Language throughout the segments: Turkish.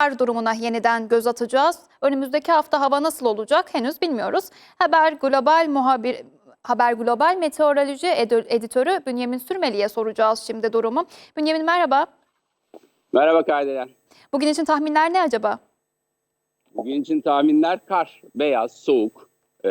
Haber durumuna yeniden göz atacağız. Önümüzdeki hafta hava nasıl olacak henüz bilmiyoruz. Haber Global muhabir Haber Global Meteoroloji Editörü Bünyamin Sürmeli'ye soracağız şimdi durumu. Bünyamin merhaba. Merhaba Kardelen. Bugün için tahminler ne acaba? Bugün için tahminler kar, beyaz, soğuk. Ee,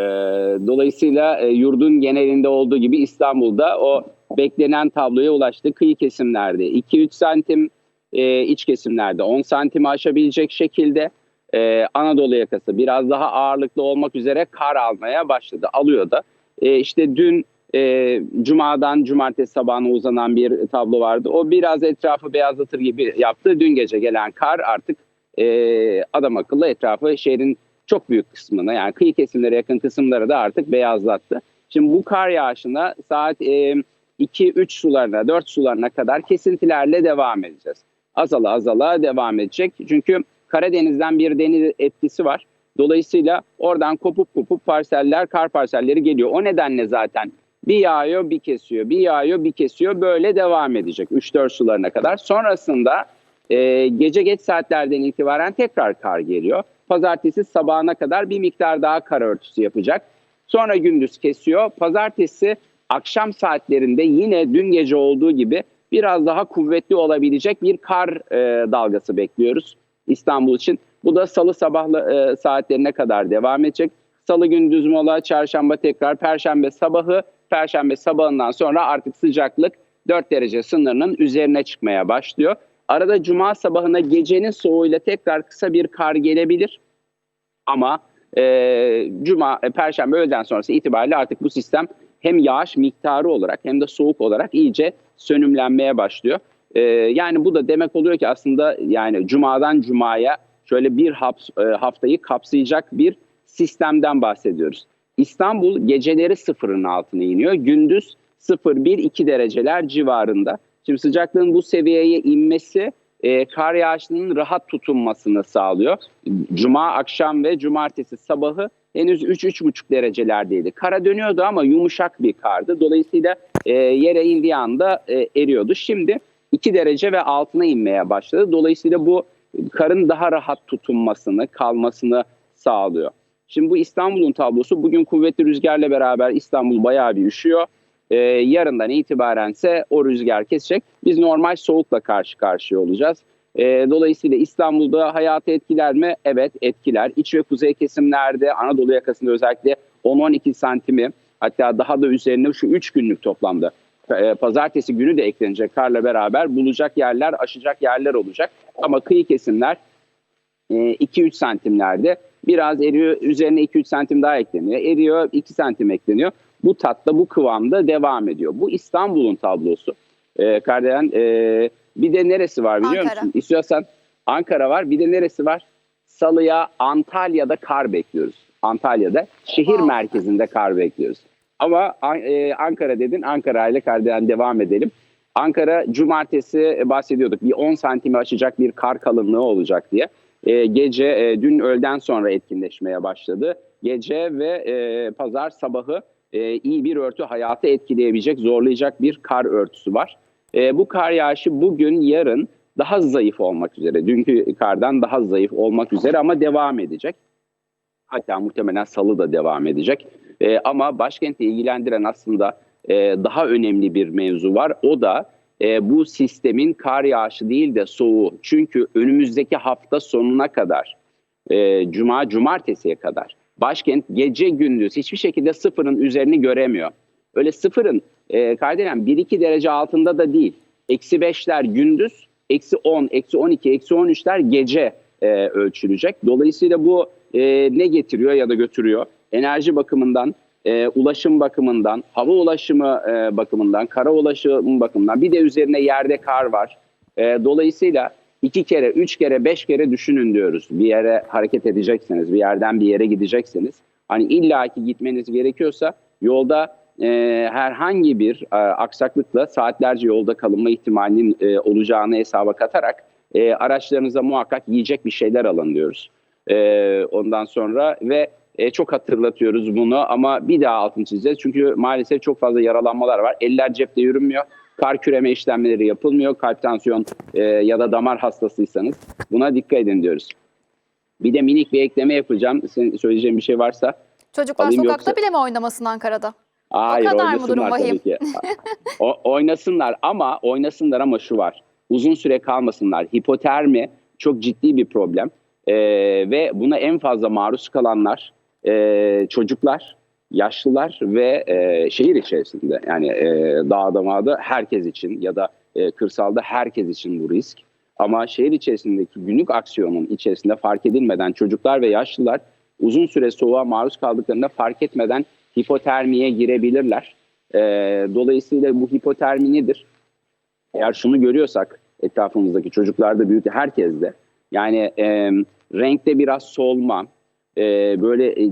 dolayısıyla e, yurdun genelinde olduğu gibi İstanbul'da o beklenen tabloya ulaştı. Kıyı kesimlerde 2-3 santim, e, iç kesimlerde 10 santimi aşabilecek şekilde e, Anadolu yakası biraz daha ağırlıklı olmak üzere kar almaya başladı. Alıyor da. E, işte dün e, Cuma'dan cumartesi sabahına uzanan bir tablo vardı. O biraz etrafı beyazlatır gibi yaptı. Dün gece gelen kar artık e, adam akıllı etrafı şehrin çok büyük kısmına yani kıyı kesimlere yakın kısımları da artık beyazlattı. Şimdi bu kar yağışına saat e, 2-3 sularına 4 sularına kadar kesintilerle devam edeceğiz. Azala azala devam edecek. Çünkü Karadeniz'den bir deniz etkisi var. Dolayısıyla oradan kopup kopup parseller, kar parselleri geliyor. O nedenle zaten bir yağıyor bir kesiyor, bir yağıyor bir kesiyor. Böyle devam edecek 3-4 sularına kadar. Sonrasında e, gece geç saatlerden itibaren tekrar kar geliyor. Pazartesi sabahına kadar bir miktar daha kar örtüsü yapacak. Sonra gündüz kesiyor. Pazartesi akşam saatlerinde yine dün gece olduğu gibi biraz daha kuvvetli olabilecek bir kar e, dalgası bekliyoruz İstanbul için. Bu da salı sabahlı e, saatlerine kadar devam edecek. Salı gündüz mola, çarşamba tekrar, perşembe sabahı, perşembe sabahından sonra artık sıcaklık 4 derece sınırının üzerine çıkmaya başlıyor. Arada cuma sabahına gecenin soğuğuyla tekrar kısa bir kar gelebilir. Ama e, cuma, e, perşembe öğleden sonrası itibariyle artık bu sistem hem yağış miktarı olarak hem de soğuk olarak iyice sönümlenmeye başlıyor. E, yani bu da demek oluyor ki aslında yani cumadan cumaya şöyle bir haps, e, haftayı kapsayacak bir sistemden bahsediyoruz. İstanbul geceleri sıfırın altına iniyor. Gündüz 0-1-2 dereceler civarında. Şimdi sıcaklığın bu seviyeye inmesi e, kar yağışının rahat tutunmasını sağlıyor. Cuma akşam ve cumartesi sabahı henüz 3-3,5 derecelerdeydi. Kara dönüyordu ama yumuşak bir kardı. Dolayısıyla e, yere indiği anda e, eriyordu. Şimdi 2 derece ve altına inmeye başladı. Dolayısıyla bu karın daha rahat tutunmasını, kalmasını sağlıyor. Şimdi bu İstanbul'un tablosu bugün kuvvetli rüzgarla beraber İstanbul bayağı bir üşüyor. Ee, yarından itibarense o rüzgar kesecek. Biz normal soğukla karşı karşıya olacağız. Ee, dolayısıyla İstanbul'da hayatı etkiler mi? Evet etkiler. İç ve kuzey kesimlerde Anadolu yakasında özellikle 10-12 santimi hatta daha da üzerine şu 3 günlük toplamda e, pazartesi günü de eklenecek karla beraber bulacak yerler, aşacak yerler olacak. Ama kıyı kesimler e, 2-3 santimlerde biraz eriyor. Üzerine 2-3 santim daha ekleniyor. Eriyor 2 santim ekleniyor. Bu tatta bu kıvamda devam ediyor. Bu İstanbul'un tablosu. E, Kardelen e, bir de neresi var biliyor Ankara. musun? İstiyorsan Ankara var. Bir de neresi var? Salıya Antalya'da kar bekliyoruz. Antalya'da şehir Wow. merkezinde kar bekliyoruz. Ama e, Ankara dedin. Ankara ile Kardelen devam edelim. Ankara cumartesi e, bahsediyorduk. Bir 10 santimi aşacak bir kar kalınlığı olacak diye. E, gece e, dün öğleden sonra etkinleşmeye başladı. Gece ve e, pazar sabahı e, iyi bir örtü hayatı etkileyebilecek, zorlayacak bir kar örtüsü var. E, bu kar yağışı bugün, yarın daha zayıf olmak üzere. Dünkü kardan daha zayıf olmak üzere ama devam edecek. Hatta muhtemelen salı da devam edecek. E, ama başkenti ilgilendiren aslında e, daha önemli bir mevzu var. O da e, bu sistemin kar yağışı değil de soğuğu. Çünkü önümüzdeki hafta sonuna kadar, e, cuma, cumartesiye kadar başkent gece gündüz hiçbir şekilde sıfırın üzerini göremiyor. Öyle sıfırın e, Kardelen 1-2 derece altında da değil. Eksi 5'ler gündüz, eksi 10, eksi 12, eksi 13'ler gece e, ölçülecek. Dolayısıyla bu e, ne getiriyor ya da götürüyor? Enerji bakımından, e, ulaşım bakımından, hava ulaşımı e, bakımından, kara ulaşım bakımından bir de üzerine yerde kar var. E, dolayısıyla iki kere, üç kere, beş kere düşünün diyoruz. Bir yere hareket edecekseniz, bir yerden bir yere gidecekseniz. Hani illaki gitmeniz gerekiyorsa yolda e, herhangi bir e, aksaklıkla saatlerce yolda kalınma ihtimalinin e, olacağını hesaba katarak e, araçlarınıza muhakkak yiyecek bir şeyler alın diyoruz. E, ondan sonra ve e, çok hatırlatıyoruz bunu ama bir daha altını çizeceğiz. Çünkü maalesef çok fazla yaralanmalar var. Eller cepte yürünmüyor. Kar küreme işlemleri yapılmıyor. Kalp tansiyon e, ya da damar hastasıysanız buna dikkat edin diyoruz. Bir de minik bir ekleme yapacağım. Senin söyleyeceğin bir şey varsa. Çocuklar Alayım sokakta yoksa- bile mi oynamasın Ankara'da? Hayır kadar mı durum vahim? O, oynasınlar ama oynasınlar ama şu var. Uzun süre kalmasınlar. Hipotermi çok ciddi bir problem. Ee, ve buna en fazla maruz kalanlar e, çocuklar, yaşlılar ve e, şehir içerisinde. Yani e, dağda mağda herkes için ya da e, kırsalda herkes için bu risk. Ama şehir içerisindeki günlük aksiyonun içerisinde fark edilmeden çocuklar ve yaşlılar uzun süre soğuğa maruz kaldıklarında fark etmeden hipotermiye girebilirler. Ee, dolayısıyla bu hipotermi nedir? Eğer şunu görüyorsak etrafımızdaki çocuklarda, büyükte, herkeste yani e, renkte biraz solma, e, böyle e,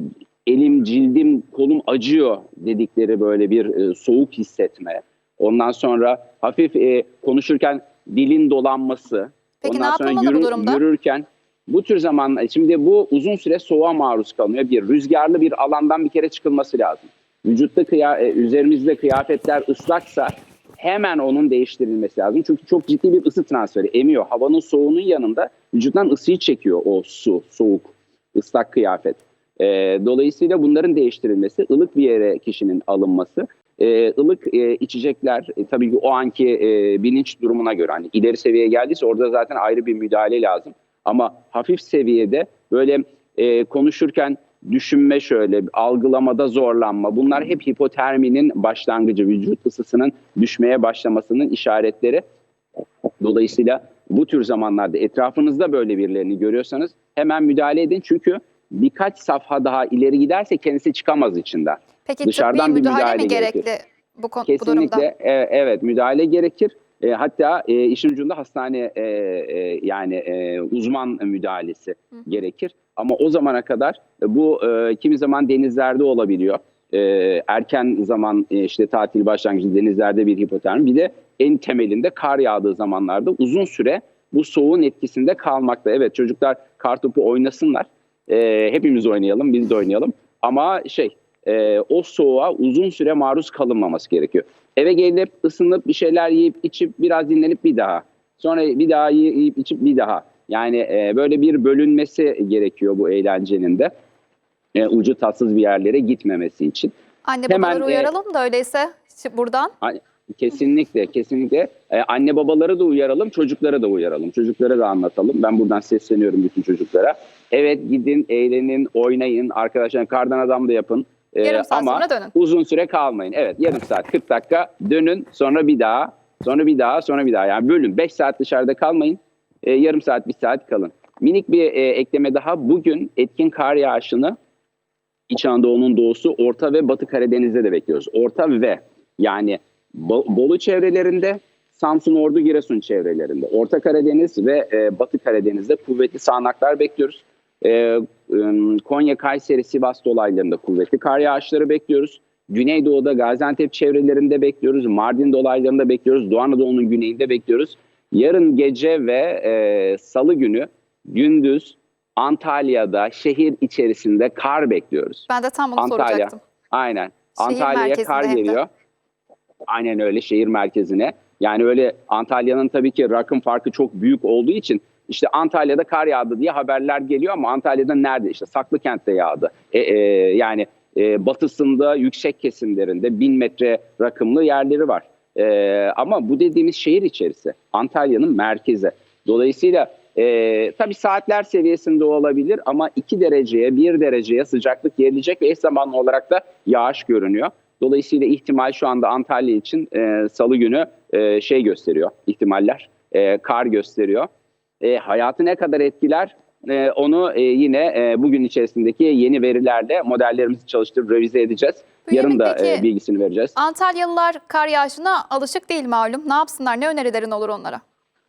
elim, cildim, kolum acıyor dedikleri böyle bir e, soğuk hissetme. Ondan sonra hafif e, konuşurken dilin dolanması. Peki ondan ne sonra yapılmalı bu yürü- durumda? yürürken bu tür zaman şimdi bu uzun süre soğuğa maruz kalınıyor. Bir rüzgarlı bir alandan bir kere çıkılması lazım. Vücutta kıya, e, üzerimizde kıyafetler ıslaksa hemen onun değiştirilmesi lazım. Çünkü çok ciddi bir ısı transferi emiyor. Havanın soğuğunun yanında vücuttan ısıyı çekiyor o su, soğuk, ıslak kıyafet. E, dolayısıyla bunların değiştirilmesi, ılık bir yere kişinin alınması, e, ılık e, içecekler e, tabii ki o anki e, bilinç durumuna göre hani ileri seviyeye geldiyse orada zaten ayrı bir müdahale lazım. Ama hafif seviyede böyle e, konuşurken düşünme şöyle, algılamada zorlanma bunlar hep hipoterminin başlangıcı, vücut ısısının düşmeye başlamasının işaretleri. Dolayısıyla bu tür zamanlarda etrafınızda böyle birilerini görüyorsanız hemen müdahale edin. Çünkü birkaç safha daha ileri giderse kendisi çıkamaz içinden. Peki Dışarıdan tıbbi bir müdahale, müdahale mi gerekli gerekir. bu, konu, bu durumda? Kesinlikle evet müdahale gerekir. E, hatta e, işin ucunda hastane e, e, yani e, uzman müdahalesi gerekir. Ama o zamana kadar e, bu e, kimi zaman denizlerde olabiliyor. E, erken zaman e, işte tatil başlangıcı denizlerde bir hipotermi. Bir de en temelinde kar yağdığı zamanlarda uzun süre bu soğuğun etkisinde kalmakta. Evet çocuklar kartopu oynasınlar. E, hepimiz oynayalım, biz de oynayalım. Ama şey e, o soğuğa uzun süre maruz kalınmaması gerekiyor. Eve gelip ısınıp bir şeyler yiyip içip biraz dinlenip bir daha. Sonra bir daha yiyip içip bir daha. Yani e, böyle bir bölünmesi gerekiyor bu eğlencenin de. E, ucu tatsız bir yerlere gitmemesi için. Anne Hemen, babaları e, uyaralım da öyleyse buradan. Kesinlikle, kesinlikle. E, anne babaları da uyaralım, çocuklara da uyaralım. Çocuklara da anlatalım. Ben buradan sesleniyorum bütün çocuklara. Evet gidin, eğlenin, oynayın. Arkadaşlar kardan adam da yapın. E, Yarım saat ama sonra dönün. uzun süre kalmayın. Evet yarım saat, 40 dakika dönün. Sonra bir daha, sonra bir daha, sonra bir daha. Yani bölün. 5 saat dışarıda kalmayın. E, yarım saat, bir saat kalın. Minik bir e, ekleme daha. Bugün etkin kar yağışını İç Anadolu'nun doğusu, Orta ve Batı Karadeniz'de de bekliyoruz. Orta ve yani Bo- Bolu çevrelerinde, Samsun, Ordu, Giresun çevrelerinde. Orta Karadeniz ve e, Batı Karadeniz'de kuvvetli sağanaklar bekliyoruz. E, ım, Konya, Kayseri, Sivas dolaylarında kuvvetli kar yağışları bekliyoruz. Güneydoğu'da Gaziantep çevrelerinde bekliyoruz. Mardin dolaylarında bekliyoruz. Doğu Anadolu'nun güneyinde bekliyoruz. Yarın gece ve e, salı günü gündüz Antalya'da şehir içerisinde kar bekliyoruz. Ben de tam bunu Antalya. soracaktım. Aynen. Şehir Antalya'ya kar geliyor. Aynen öyle şehir merkezine. Yani öyle Antalya'nın tabii ki rakım farkı çok büyük olduğu için işte Antalya'da kar yağdı diye haberler geliyor ama Antalya'da nerede? İşte Saklıkent'te yağdı. E, e, yani e, batısında yüksek kesimlerinde bin metre rakımlı yerleri var. E, ama bu dediğimiz şehir içerisi. Antalya'nın merkezi. Dolayısıyla e, tabii saatler seviyesinde olabilir ama 2 dereceye 1 dereceye sıcaklık gerilecek ve eş zamanlı olarak da yağış görünüyor. Dolayısıyla ihtimal şu anda Antalya için e, salı günü e, şey gösteriyor ihtimaller. E, kar gösteriyor. E, hayatı ne kadar etkiler e, onu e, yine e, bugün içerisindeki yeni verilerle modellerimizi çalıştırıp revize edeceğiz. Bünyamin, Yarın da peki- e, bilgisini vereceğiz. Antalyalılar kar yağışına alışık değil malum. Ne yapsınlar? Ne önerilerin olur onlara?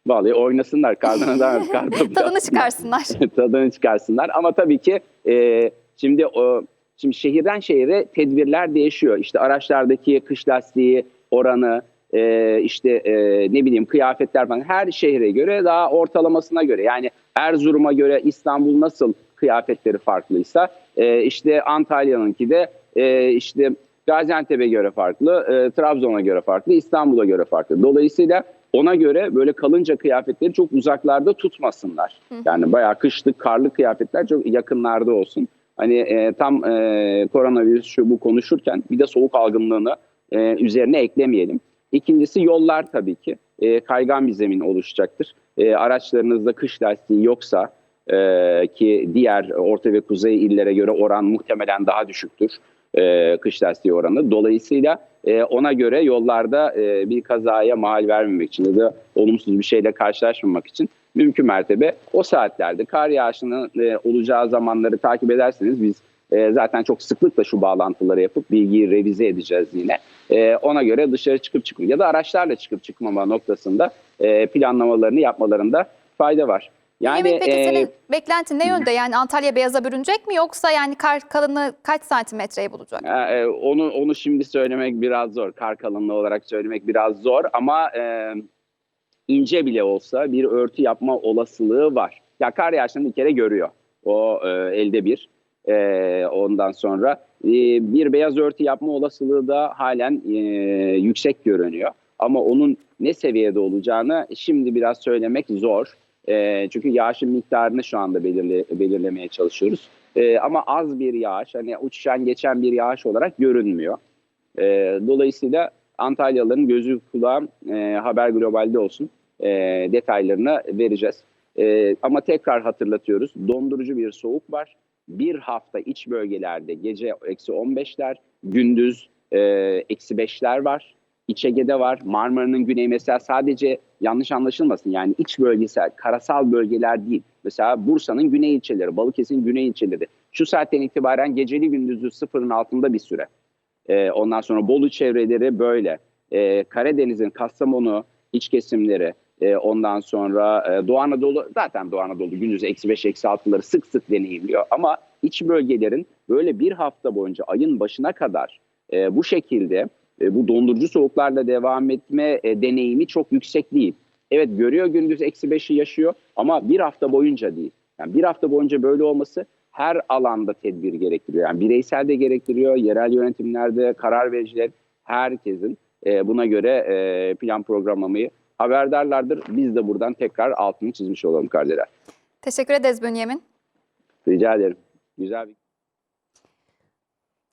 Vallahi oynasınlar kardan adam kar topu Tadını çıkarsınlar. tadını çıkarsınlar. Ama tabii ki e, şimdi o şimdi şehirden şehire tedbirler değişiyor. İşte araçlardaki kış lastiği oranı, e, işte e, ne bileyim kıyafetler falan her şehre göre daha ortalamasına göre. Yani Erzurum'a göre İstanbul nasıl kıyafetleri farklıysa e, işte Antalya'nınki de e, işte Gaziantep'e göre farklı, e, Trabzon'a göre farklı, İstanbul'a göre farklı. Dolayısıyla ona göre böyle kalınca kıyafetleri çok uzaklarda tutmasınlar. Yani bayağı kışlık, karlı kıyafetler çok yakınlarda olsun. Hani e, tam e, koronavirüs şu bu konuşurken bir de soğuk algınlığını e, üzerine eklemeyelim. İkincisi yollar tabii ki. E, kaygan bir zemin oluşacaktır. E, araçlarınızda kış lastiği yoksa e, ki diğer Orta ve Kuzey illere göre oran muhtemelen daha düşüktür e, kış lastiği oranı. Dolayısıyla e, ona göre yollarda e, bir kazaya mahal vermemek için ya da olumsuz bir şeyle karşılaşmamak için mümkün mertebe o saatlerde kar yağışının e, olacağı zamanları takip ederseniz biz e, zaten çok sıklıkla şu bağlantıları yapıp bilgiyi revize edeceğiz yine. E, ona göre dışarı çıkıp çıkma ya da araçlarla çıkıp çıkmama noktasında e, planlamalarını yapmalarında fayda var. Yani Yemin peki e, senin beklentin ne yönde? Yani Antalya beyaza bürünecek mi yoksa yani kar kalınlığı kaç santimetreyi bulacak? e, e, onu onu şimdi söylemek biraz zor. Kar kalınlığı olarak söylemek biraz zor ama e, ince bile olsa bir örtü yapma olasılığı var. Ya kar yağışını bir kere görüyor. O e, elde bir. E, ondan sonra e, bir beyaz örtü yapma olasılığı da halen e, yüksek görünüyor. Ama onun ne seviyede olacağını şimdi biraz söylemek zor. E, çünkü yağışın miktarını şu anda belirle, belirlemeye çalışıyoruz. E, ama az bir yağış, hani uçuşan geçen bir yağış olarak görünmüyor. E, dolayısıyla Antalyalıların gözü kulağı e, Haber Global'de olsun e, detaylarını vereceğiz. E, ama tekrar hatırlatıyoruz, dondurucu bir soğuk var. Bir hafta iç bölgelerde gece eksi 15'ler, gündüz e, eksi 5'ler var. İç Ege'de var, Marmara'nın güneyi mesela sadece yanlış anlaşılmasın yani iç bölgesel, karasal bölgeler değil. Mesela Bursa'nın güney ilçeleri, Balıkesir'in güney ilçeleri. Şu saatten itibaren geceli gündüzü sıfırın altında bir süre. Ee, ondan sonra Bolu çevreleri böyle. Ee, Karadeniz'in Kastamonu iç kesimleri, e, ondan sonra e, Doğu Anadolu, zaten Doğu Anadolu gündüz eksi 5, eksi 6'ları sık sık deneyimliyor. Ama iç bölgelerin böyle bir hafta boyunca ayın başına kadar e, bu şekilde e, bu dondurucu soğuklarla devam etme e, deneyimi çok yüksek değil. Evet görüyor gündüz eksi 5'i yaşıyor ama bir hafta boyunca değil. Yani bir hafta boyunca böyle olması her alanda tedbir gerektiriyor. Yani bireysel de gerektiriyor, yerel yönetimlerde karar vericiler herkesin e, buna göre e, plan programlamayı haberdarlardır. Biz de buradan tekrar altını çizmiş olalım Kardelen. Teşekkür ederiz Bünyamin. Rica ederim. Güzel bir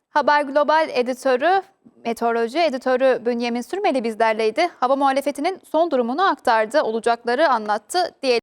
Haber Global editörü, meteoroloji editörü Bünyamin Sürmeli bizlerleydi. Hava muhalefetinin son durumunu aktardı, olacakları anlattı diye